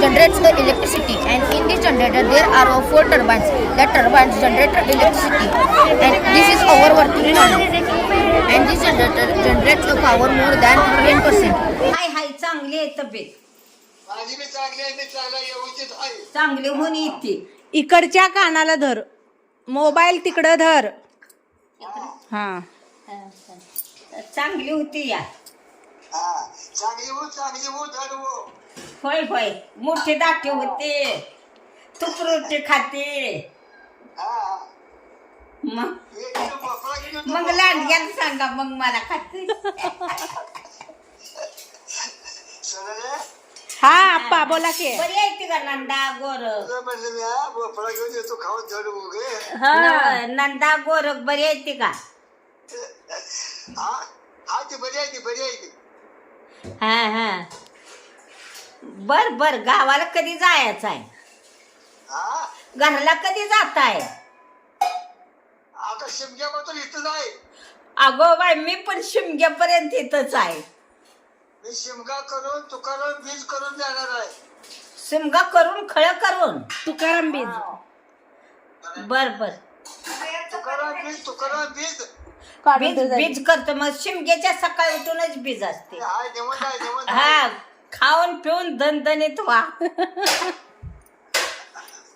generates the electricity and in this generator there are uh, four turbines. That turbines generate electricity and this is our working model. And this generator generates the power more than 10%. हाय हाय चांगली आहे तब्येत माझी बी चांगली आहे मी चांगला व्यवस्थित आहे चांगली होऊन येते इकडच्या कानाला धर मोबाईल तिकडं धर हा चांगली होती या हा चांगली हो चांगली हो धड हो होय होय. मोठे दाटे होते. तूप रोटी खाते. हा. मग? एक किलो भोपळा घेऊन येतो. मग लांडग्याला सांगा मग मला खाते. सोनाली, हा आप्पा बोला की. बरी आहे ती का नंदा गोर तुला म्हणलं मी हा भोपळा घेऊन येतो खाऊन धड हो. गे न- नंदा गोर बरी आहे ती का? हा हा ती बरी आहे ती बरी आहे ती. हा हा. बर बर गावाला कधी जायचं आहे? घरला कधी जात आहे? आता इथं अगो बाय मी पण शिमग्यापर्यंत इथंच आहे. मी शिमगा करून तुकाराम बीज करून जाणार आहे. शिमगा करून खळ करून. तुकाराम बीज. बर बर. तुकाराम बीज तुकाराम बीज. बीज बीज करतो. मग शिमग्याच्या सकाळी उठूनच बीज असते. हा. पिऊन दणदणीत व्हा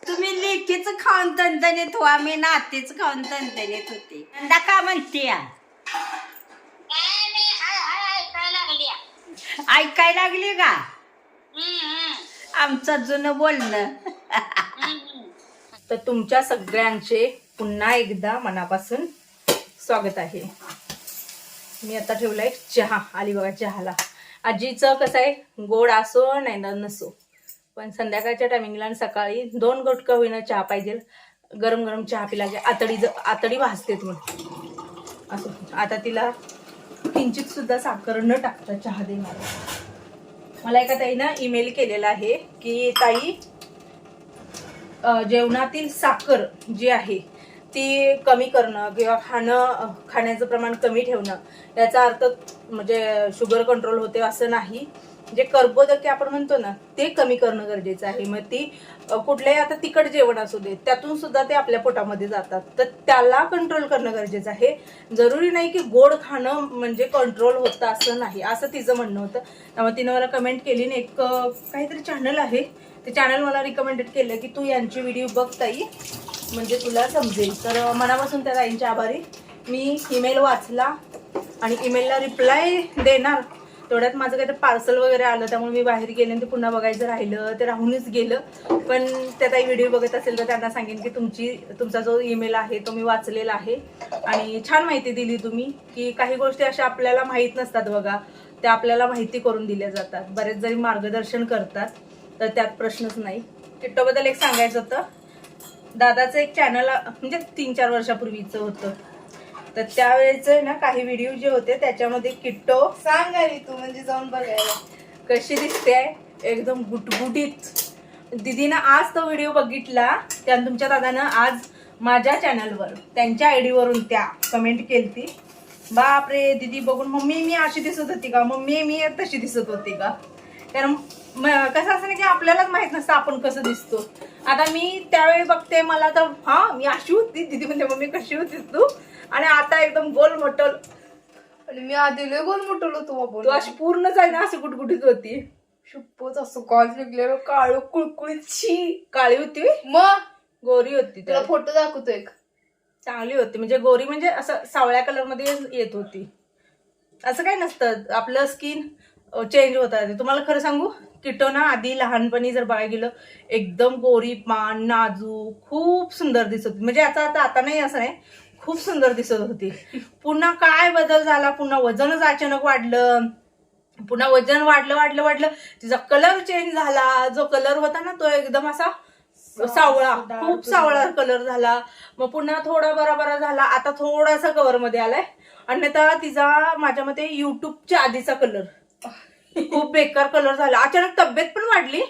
तुम्ही लेकीच खाऊन दणदणीत व्हा मी नातीच खाऊन दणदणीत होते. नंदा का म्हणते या? ऐकाय लागली का? आमचं जुनं बोलणं. तर तुमच्या सगळ्यांचे पुन्हा एकदा मनापासून स्वागत आहे. मी आता ठेवलंय चहा. आली बघा चहाला. आजीचं कसं आहे गोड असो नाही ना नसो. पण संध्याकाळच्या टायमिंगला आणि सकाळी दोन गोटकं होईना चहा पाहिजे. गरम गरम चहा पिला की आतडी ज आतडी भासते म्हणून. असो. आता तिला किंचित सुद्धा साखर न टाकता चहा देणार. मला एका ताईनं ईमेल केलेला आहे की ताई जेवणातील साखर जी आहे ती कमी करणं किंवा खाणं खाण्याचं प्रमाण कमी ठेवणं याचा अर्थ म्हणजे शुगर कंट्रोल होते असं नाही. जे कर्बोदके आपण म्हणतो ना ते कमी करणं गरजेचं आहे. मग ती कुठल्याही आता तिखट जेवण असू दे त्यातून सुद्धा ते आपल्या पोटामध्ये जातात. तर त्याला कंट्रोल करणं गरजेचं आहे. जरुरी नाही की गोड खाणं म्हणजे कंट्रोल होतं असं नाही. असं तिचं म्हणणं होतं. त्यामुळे तिनं मला कमेंट केली आणि एक काहीतरी चॅनल आहे. ते चॅनल मला रिकमेंडेड केलं की तू यांची व्हिडिओ बघ ताई. म्हणजे तुला समजेल. तर मनापासून त्या ताईंचे आभारी. मी ईमेल वाचला आणि ईमेलला रिप्लाय देणार. तेवढ्यात माझं काहीतरी पार्सल वगैरे आलं त्यामुळे मी बाहेर गेले आणि ते पुन्हा बघायचं राहिलं. ते राहूनच गेलं. पण त्या ताई व्हिडिओ बघत असेल तर त्यांना सांगेन की तुमची तुमचा जो ईमेल आहे तो मी वाचलेला आहे. आणि छान माहिती दिली तुम्ही की काही गोष्टी अशा आपल्याला माहीत नसतात बघा. त्या आपल्याला माहिती करून दिल्या जातात. बरेच जरी मार्गदर्शन करतात तर त्यात प्रश्नच नाही. किट्टोबद्दल एक सांगायचं होतं. दादाचं एक चॅनल म्हणजे तीन चार वर्षापूर्वीचं होतं. तर त्यावेळेचं ना काही व्हिडिओ जे होते त्याच्यामध्ये किट्टो सांग तू म्हणजे जाऊन बघायला. कशी दिसते एकदम गुटगुटीत. दिदीनं आज तो व्हिडिओ बघितला त्या तुमच्या दादानं आज माझ्या चॅनलवर त्यांच्या आय वरून त्या कमेंट केलती. बापरे दिदी बघून मम्मी मी अशी दिसत होती का? मम्मी मी तशी दिसत होती का? कारण कसं असं नाही की आपल्यालाच माहीत नसतं आपण कसं दिसतो. आता मी त्यावेळी बघते मला तर हा मी अशी होती दिदी म्हणजे मम्मी कशी होतीस तू? आणि आता एकदम गोल मोठल. आणि मी आधी लय गोल मोठल होतो तू अशी पूर्ण जाय ना अशी गुटगुटीत होती. शुप्पच असं कॉल निघलेलं काळं कुळकुळीत. छी काळी होती? मग गोरी होती तुला त्या फोटो दाखवतो एक. चांगली होती म्हणजे गोरी म्हणजे असं सावळ्या कलरमध्ये येत होती. असं काही नसतं आपलं स्किन चेंज होत राहते तुम्हाला खरं सांगू किटो ना आधी लहानपणी जर बघायला गेलं एकदम गोरी पान नाजूक खूप सुंदर दिसत होती. म्हणजे आता आता आता नाही असं नाही. खूप सुंदर दिसत होती. पुन्हा काय बदल झाला? पुन्हा वजनच अचानक वाढलं पुन्हा वजन वाढलं वाढलं वाढलं तिचा कलर चेंज झाला. जो कलर होता ना तो एकदम असा सावळा खूप सावळा कलर झाला. मग पुन्हा थोडा बरा बरा झाला. आता थोडासा कव्हरमध्ये आलाय. आता तिचा माझ्या मते युट्यूबच्या आधीचा कलर खूप बेकार कलर झाला. अचानक तब्येत पण वाढली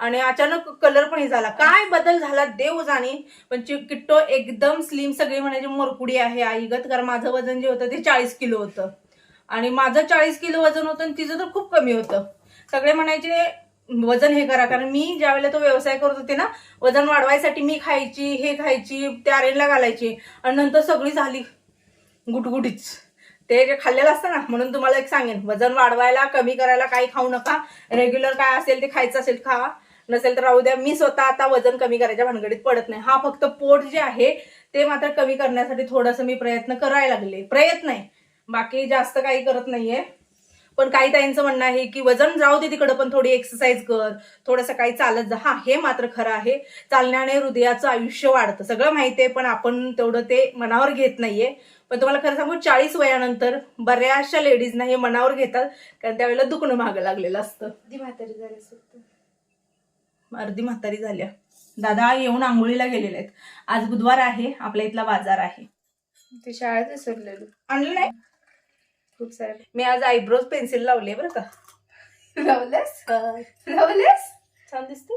आणि अचानक कलर पण हे झाला. काय बदल झाला देव जाणे. पण किट्टो एकदम स्लिम सगळी म्हणायची मोरकुडी आहे आईगत कारण माझं वजन जे होतं ते चाळीस किलो होतं. आणि माझं चाळीस किलो वजन होतं आणि तिचं तर खूप कमी होतं. सगळे म्हणायचे वजन हे करा. कारण मी ज्यावेळेला तो व्यवसाय करत होते ना वजन वाढवायसाठी मी खायची हे खायची त्या आरेनला घालायची. आणि नंतर सगळी झाली. गुटगुटीच. ते जे खाल्लेलं असतं ना म्हणून तुम्हाला एक सांगेन. वजन वाढवायला कमी करायला काही खाऊ नका. रेग्युलर काय असेल ते खायचं असेल खा. नसेल तर राहू द्या. मी स्वतः आता वजन कमी करायच्या भानगडीत पडत नाही. हा फक्त पोट जे आहे ते मात्र कमी करण्यासाठी थोडंसं मी प्रयत्न करायला लागले. प्रयत्न आहे. बाकी जास्त काही करत नाहीये. पण काही ताईंचं म्हणणं आहे की वजन जाऊ दे तिकडं पण थोडी एक्सरसाइज कर. थोडं सकाळी चालत जा. हा हे मात्र खरं आहे. चालण्याने हृदयाचं आयुष्य वाढतं. सगळं माहिती आहे पण आपण तेवढं ते मनावर घेत नाहीये. पण तुम्हाला खरं सांगू चाळीस वयानंतर बऱ्याचशा लेडीजना हे मनावर घेतात कारण त्यावेळेला दुखणं मागं लागलेलं असतं. ती म्हातारी झाली अर्धी म्हातारी झाल्या. दादा येऊन आंघोळीला गेलेले आहेत. आज बुधवार आहे आपल्या इथला बाजार आहे. ती शाळेत विसरलेलो. आणलं नाही? खूप सारे. मी आज आयब्रोज पेन्सिल लावले बरं का. लावलेस लावलेस छान दिसते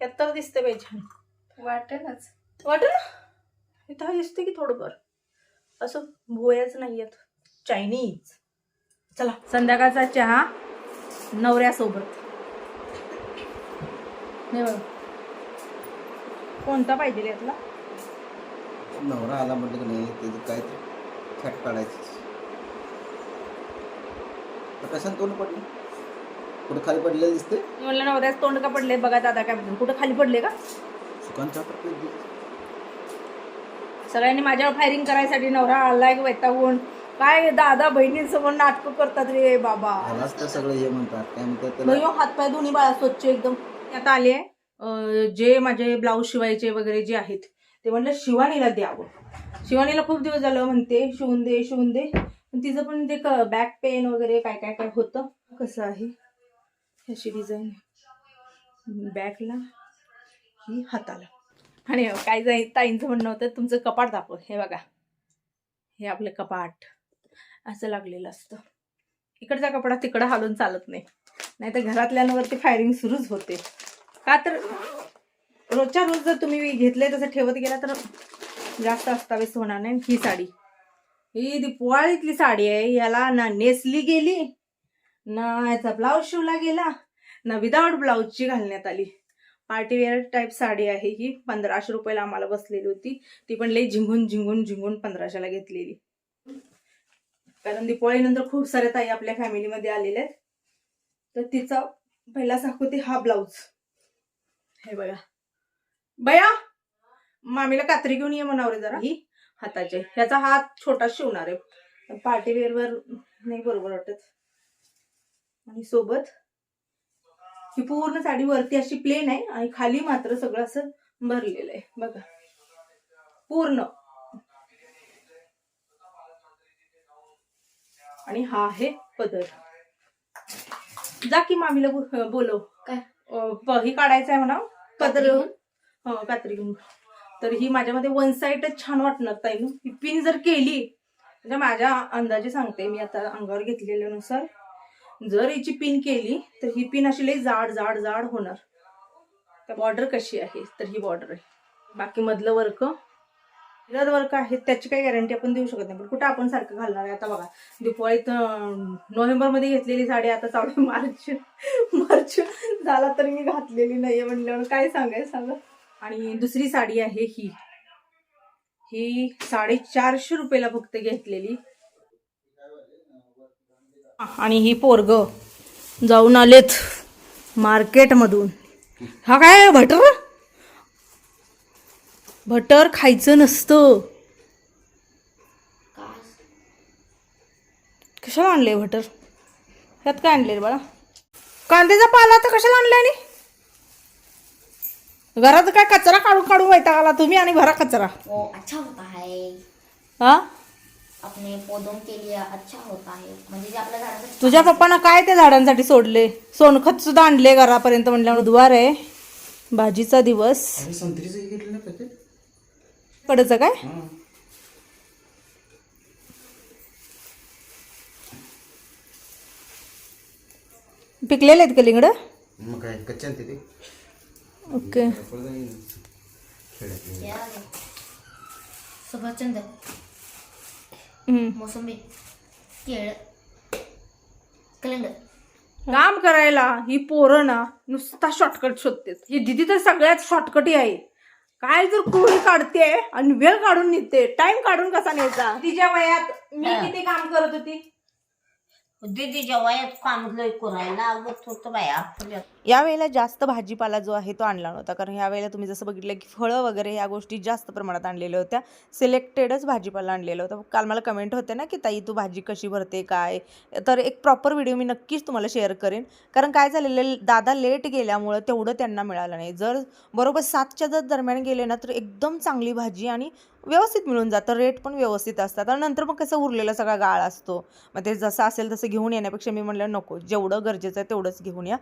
यात तर दिसते बाई छान. वाटेनच वाटत ना इथं दिसते की थोडंफार. असं भोयाच नाही आहेत चायनीज चला संध्याकाळचा चहा नवऱ्यासोबत. नाही बघा. कोणता पाहिजे यातला? नवरा आला म्हटलं की नाही त्याचं काय फॅट काढायचं तर कशाने तोंड पडलं? कुठं खाली पडलेलं दिसते मी म्हणलं नवऱ्याच तोंड का पडले बघा दादा काय म्हणतात. कुठं खाली पडले का? सुकांच्या पडले. सगळ्यांनी माझ्यावर फायरिंग करायसाठी नवरा आलाय की वैतागून. काय दादा बहिणींसमोर नाटकं करतात रे बाबा. तर सगळं हे म्हणतात. काय म्हणतात त्याला? ह्यो हातपाय दोन्ही बाळा स्वच्छ एकदम. आता आले आहे जे माझे ब्लाऊज शिवायचे वगैरे जे आहेत ते म्हणलं शिवानीला द्यावं. शिवानीला खूप दिवस झालं म्हणते शिवून दे शिवून दे. पण तिचं पण ते बॅक पेन वगैरे काय काय काय होतं? कसं आहे? अशी डिझाईन बॅकला ही हाताला. आणि काय जाई ताईंचं म्हणणं होतं तुमचं कपाट दाखव. हे बघा. हे आपलं कपाट. असं लागलेलं असतं. इकडचा कपडा तिकडं हालून चालत नाही. नाही तर घरातल्यांवरती फायरिंग सुरूच होते. का तर रोजच्या रोज जर तुम्ही घेतले तसं ठेवत गेला तर जास्त अस्ताव्यस्त होणार नाही ही साडी. ही दिपवाळीतली साडी आहे. याला ना नेसली गेली ना याचा ब्लाऊज शिवला गेला ना विदाउट ब्लाऊजची घालण्यात आली. पार्टीवेअर टाईप साडी आहे ही. पंधराशे रुपयाला आम्हाला बसलेली होती. ती पण लई झिंगून झिंगून झिंगून पंधराशेला घेतलेली. कारण दिपावळीनंतर खूप साऱ्या ताई आपल्या फॅमिलीमध्ये आलेल्या आहेत. तर तिचा पहिला दाखवते हा ब्लाऊज. हे बघा. बया मामीला कात्री घेऊन ये म्हणावं जरा. ही? हाताचे. ह्याचा हात छोटा शिवणार आहे. पार्टीवेअर वर नाही बरोबर वाटत. आणि सोबत ही पूर्ण साडी वरती अशी प्लेन आहे आणि खाली मात्र सगळं असं भरलेलं आहे. बघा. पूर्ण. आणि हा आहे पदर. जा की मामीला बोलव. काय? ही काढायचं आहे म्हणा पदर घेऊन? हो कात्री घेऊन. तर ही माझ्यामध्ये वन साईडच छान वाटणार ताई. ना ही पिन जर केली म्हणजे माझ्या अंदाजे सांगते मी आता अंगावर घेतलेल्यानुसार जर हिची पिन केली तर ही पिन अशी लई जाड जाड जाड होणार. त्या बॉर्डर कशी आहे? तर ही बॉर्डर आहे. बाकी मधलं वर्क मिरर वर्क आहे त्याची काही गॅरंटी आपण देऊ शकत नाही. पण कुठं आपण सारखं घालणार आहे? आता बघा दिपावळीत नोव्हेंबरमध्ये घेतलेली साडी आता चालू आहे. मार्च मार्च झाला तरी मी घातलेली नाही आहे म्हणल्यावर काय सांगाय सांगा? आणि दुसरी साडी आहे ही. ही साडेचारशे रुपयाला फक्त घेतलेली. आणि ही पोरग जाऊन आलेत मार्केटमधून. हा काय भटर? भटर खायचं नसतं. कशाला आणले भटर? ह्यात काय आणले बाळा? कांद्याचा पाला तर कशाला आणलाय आणि? घरात काय कचरा काढून काढून वैताग आला तुम्ही आणि भरा कचरा? वो अच्छा होता है हा? अपने पौधों के लिए अच्छा होता है म्हणजे जे आपल्या झाडाचं तुझ्या पप्पानं काय त्या झाडांसाठी सोडले? सोनखत सुद्धा आणले घरापर्यंत म्हणल्यावर बुधवार आहे. भाजीचा दिवस. अरे संत्रीचं घेतलं ना पॅकेट कडचं काय? पिकलेले आहेत कलिंगड मग काय कच्चे आणते ते? ओके सफरचंद. मोसंबी केळ कलिंगड काम करायला ही पोरं ना नुसता शॉर्टकट शोधते ही दिदी तर सगळ्यात शॉर्टकटी आहे. काय जर कोळी काढते आणि वेळ काढून निघते टाइम काढून कसा न्यायचा? तिच्या वयात मी किती काम करत होती? दीदीच्या वयात काम लय करायला आवडत होतं बाया यावेळेला जास्त भाजीपाला जो आहे तो आणला नव्हता. कारण यावेळेला तुम्ही जसं बघितलं की फळं वगैरे ह्या गोष्टी जास्त प्रमाणात आणलेल्या होत्या. सिलेक्टेडच भाजीपाला आणलेलं होतं. काल मला कमेंट होते ना की ताई तू भाजी कशी भरते काय? तर एक प्रॉपर व्हिडिओ मी नक्कीच तुम्हाला शेअर करेन. कारण काय झालेलं दादा लेट गेल्यामुळं तेवढं त्यांना मिळालं नाही. जर बरोबर सातच्या जर दरम्यान गेले ना तर एकदम चांगली भाजी आणि व्यवस्थित मिळून जातं. रेट पण व्यवस्थित असतात. आणि नंतर मग कसं उरलेला सगळा गाळ असतो. मग ते जसं असेल तसं घेऊन येण्यापेक्षा मी म्हणलं नको जेवढं गरजेचं आहे तेवढंच घेऊन या.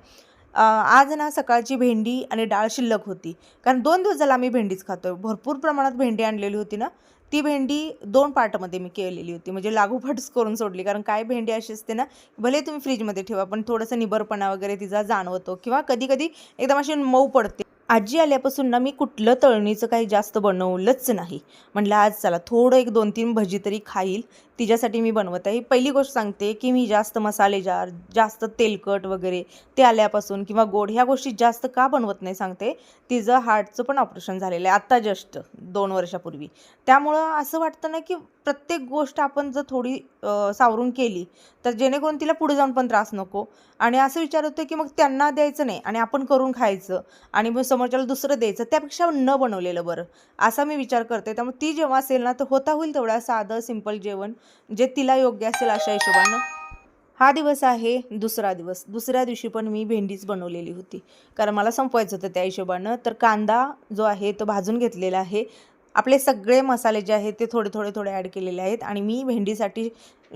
आज ना सकाळची भेंडी आणि डाळ शिल्लक होती. कारण दोन दिवस झाला आम्ही भेंडीच खातोय. भरपूर प्रमाणात भेंडी आणलेली होती ना. ती भेंडी दोन पार्टमध्ये मी केलेली होती. म्हणजे लागोपाठच करून सोडली. कारण काय भेंडी अशी असते ना भले तुम्ही फ्रीजमध्ये ठेवा पण थोडंसं निबरपणा वगैरे तिचा जाणवतो किंवा कधी कधी एकदम अशी मऊ पडते. आजी आल्यापासून ना मी कुठलं तळणीचं काही जास्त बनवलंच नाही. म्हटलं आज चला थोडं एक दोन तीन भजी तरी खाईल. तिच्यासाठी मी बनवत आहे. पहिली गोष्ट सांगते की मी जास्त मसालेजार जास्त तेलकट वगैरे ते आल्यापासून किंवा गोड ह्या गोष्टी जास्त का बनवत नाही सांगते. तिचं हार्टचं पण ऑपरेशन झालेलं आहे. आत्ता जस्ट दोन वर्षापूर्वी. त्यामुळं असं वाटतं ना की प्रत्येक गोष्ट आपण जर थोडी सावरून केली तर जेणेकरून तिला पुढे जाऊन पण त्रास नको. आणि असं विचार होतं की मग त्यांना द्यायचं नाही आणि आपण करून खायचं आणि मग समोरच्याला दुसरं द्यायचं त्यापेक्षा न बनवलेलं बरं. असा मी विचार करते. त्यामुळे ती जेव्हा असेल ना तर होता होईल तेवढा साधं सिंपल जेवण. जे तिला योग्य असेल अशा हिशोबानं. हा दिवस आहे दुसरा दिवस. दुसऱ्या दिवशी पण मी भेंडीच बनवलेली होती. कारण मला संपवायचं होतं त्या हिशोबानं. तर कांदा जो आहे तो भाजून घेतलेला आहे. आपले सगळे मसाले जे आहेत ते थोडे थोडे थोडे ॲड केलेले आहेत. आणि मी भेंडीसाठी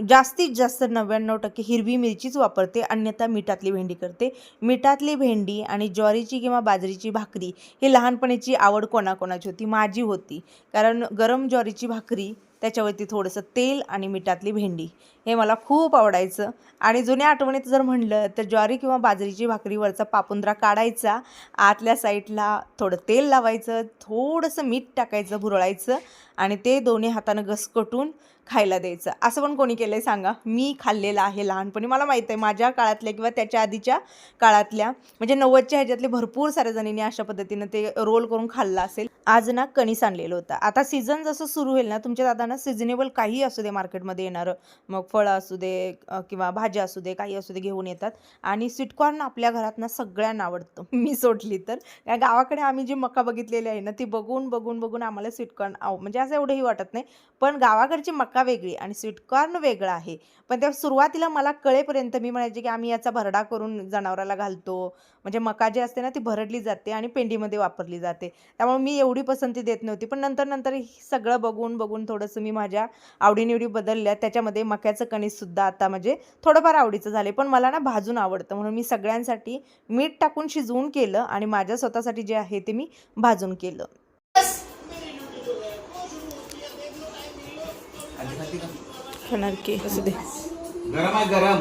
जास्तीत जास्त नव्याण्णव टक्के हिरवी मिरचीच वापरते. अन्यथा मिठातली भेंडी करते. मिठातली भेंडी आणि ज्वारीची किंवा बाजरीची भाकरी ही लहानपणीची आवड कोणाकोणाची होती? माझी होती. कारण गरम ज्वारीची भाकरी त्याच्यावरती थोडंसं तेल आणि मिठातली भेंडी. हे मला खूप आवडायचं. आणि जुन्या आठवणीत जर म्हणलं तर ज्वारी किंवा बाजरीची भाकरीवरचा पापुंद्रा काढायचा. आतल्या साईडला थोडं तेल लावायचं. थोडंसं मीठ टाकायचं भुरळायचं. आणि ते दोन्ही हातानं घसकटून खायला द्यायचं. असं पण कोणी केलं आहे सांगा? मी खाल्लेलं आहे लहानपणी. मला माहीत आहे माझ्या काळातल्या किंवा त्याच्या आधीच्या काळातल्या म्हणजे नव्वदच्या ह्याच्यातले भरपूर साऱ्या जणींनी अशा पद्धतीनं ते रोल करून खाल्लं असेल. आज ना कणीस आणलेलं होतं. आता सीझन जसं सुरू होईल ना तुमच्या दादांना सिजनेबल काही असू दे मार्केटमध्ये येणारं. मग फळं असू दे किंवा भाज्या असू दे काही असू दे घेऊन येतात. आणि स्वीटकॉर्न आपल्या घरात ना सगळ्यांना आवडतं. मी सोडली तर. या गावाकडे आम्ही जी मका बघितलेली आहे ना ती बघून बघून बघून आम्हाला स्वीटकॉर्न आव म्हणजे असं एवढंही वाटत नाही. पण गावाकडची मका वेगळी आणि स्वीटकॉर्न वेगळं आहे. पण त्या सुरुवातीला मला कळेपर्यंत मी म्हणायचे की आम्ही याचा भरडा करून जनावराला घालतो. म्हणजे मका जी असते ना ती भरडली जाते आणि पेंडीमध्ये वापरली जाते. त्यामुळे मी एवढी पसंती देत नव्हती. पण नंतर नंतर सगळं बघून बघून थोडंसं मी माझ्या आवडीनिवडी बदलल्या. त्याच्यामध्ये मक्याचं कणीसुद्धा आता म्हणजे थोडंफार आवडीचं झाले पण मला ना भाजून आवडतं. म्हणून मी सगळ्यांसाठी मीठ टाकून शिजवून केलं आणि माझ्या स्वतःसाठी जे आहे ते मी भाजून केलं. खाणार की असू दे. गरम आहे गरम.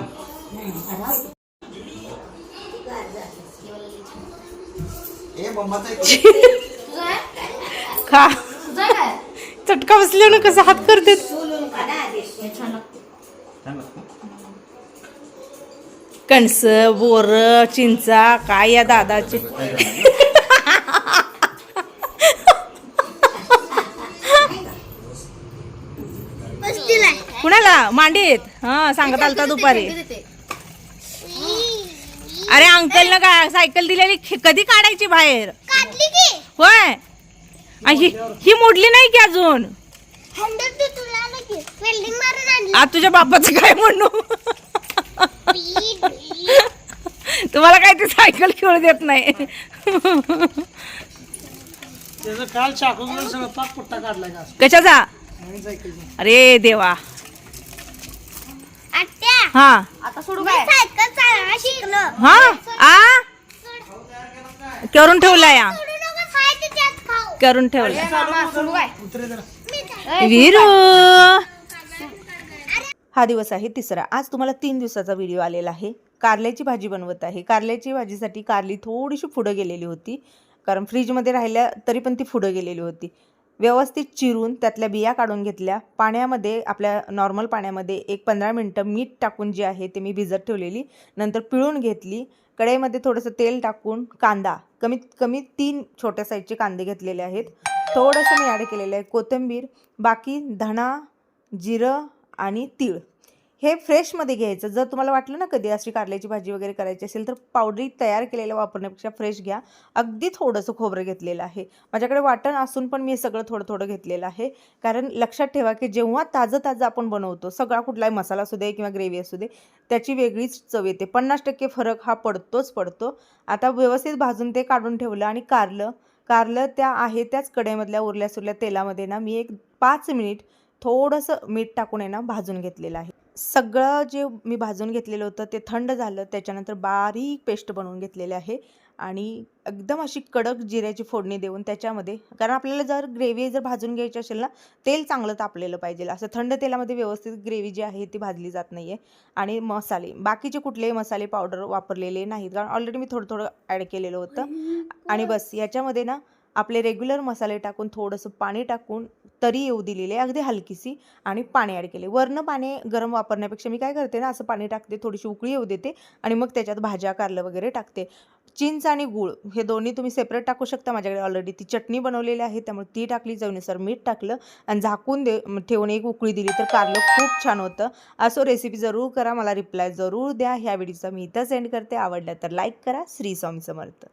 खा. चटका बसल्यानं कसं हात करते. कणस बोर चिंचा काय या दादाचे. मांडीत. हा सांगत आलता दुपारी. अरे अंकल ना का सायकल दिलेली कधी काढायची बाहेर? होय. ही ही मोडली नाही की अजून? आ तुझ्या बापाचं काय म्हणू? तुम्हाला काय ते सायकल खेळू देत नाही. त्याचं काल चाकून सगळं पाक पुट्टा काढलाय का? कशाचा? अरे देवा. हा. आता सोडू काय? हा? आ? करून ठेवला या करून ठेवला मामा सोडू काय? उतरे जरा. वीरू! हा दिवस आहे तिसरा. आज तुम्हाला तीन दिवसाचा व्हिडिओ आलेला आहे. कारल्याची भाजी बनवत आहे. कारल्याची भाजीसाठी कारली थोडीशी पुढं गेलेली होती. कारण फ्रीजमध्ये राहिल्या तरी पण ती पुढं गेलेली होती. व्यवस्थित चिरून त्यातल्या बिया काढून घेतल्या. पाण्यामध्ये आपल्या नॉर्मल पाण्यामध्ये एक पंधरा मिनटं मीठ टाकून जे आहे ते मी भिजत ठेवलेली. नंतर पिळून घेतली. कढईमध्ये थोडंसं तेल टाकून कांदा कमीत कमी तीन छोट्या साईजचे कांदे घेतलेले आहेत. थोडंसं मी ॲड केलेलं आहे कोथिंबीर बाकी धणा जिरं आणि तीळ. हे फ्रेशमध्ये घ्यायचं. जर तुम्हाला वाटलं ना कधी अशी कारल्याची भाजी वगैरे करायची असेल तर पावडरी तयार केलेलं वापरण्यापेक्षा फ्रेश घ्या. अगदी थोडंसं खोबरं घेतलेलं आहे. माझ्याकडे वाटण असून पण मी हे सगळं थोडं थोडं घेतलेलं आहे. कारण लक्षात ठेवा की जेव्हा ताजं ताजं आपण बनवतो सगळा कुठलाही मसाला असू दे किंवा ग्रेव्ही असू दे त्याची वेगळीच चव येते. पन्नास टक्के फरक हा पडतोच पडतो. आता व्यवस्थित भाजून ते काढून ठेवलं आणि कारलं. कारलं त्या आहे त्याच कढईमधल्या उरल्या सुरल्या तेलामध्ये ना मी एक पाच मिनिट थोडंसं मीठ टाकून आहे ना भाजून घेतलेलं आहे. सगळं जे मी भाजून घेतलेलं होतं ते थंड झालं. त्याच्यानंतर बारीक पेस्ट बनवून घेतलेले आहे. आणि एकदम अशी कडक जिऱ्याची फोडणी देऊन त्याच्यामध्ये कारण आपल्याला जर ग्रेव्ही जर भाजून घ्यायची असेल ना तेल चांगलं तापलेलं पाहिजे. असं थंड तेलामध्ये व्यवस्थित ग्रेव्ही जी आहे ती भाजली जात नाही आहे आणि मसाले बाकीचे कुठलेही मसाले पावडर वापरलेले नाहीत. कारण ऑलरेडी मी थोडं थोडं ॲड केलेलं होतं. आणि बस याच्यामध्ये ना आपले रेग्युलर मसाले टाकून थोडंसं पाणी टाकून तरी येऊ दिलेले अगदी हलकीशी आणि पाणी ॲड केले. वरनं पाणी गरम वापरण्यापेक्षा मी काय करते ना असं पाणी टाकते थोडीशी उकळी येऊ देते आणि मग त्याच्यात भाज्या कारलं वगैरे टाकते. चिंच आणि गूळ हे दोन्ही तुम्ही सेपरेट टाकू शकता माझ्याकडे ऑलरेडी ती चटणी बनवलेली आहे त्यामुळे ती टाकली चवीनुसार मीठ टाकलं आणि झाकून दे ठेवून एक उकळी दिली तर कारलं खूप छान होतं. असो रेसिपी जरूर करा मला रिप्लाय जरूर द्या. ह्या व्हिडिओचा मी इथं सेंड करते. आवडल्या तर लाईक करा. श्री स्वामी समर्थ.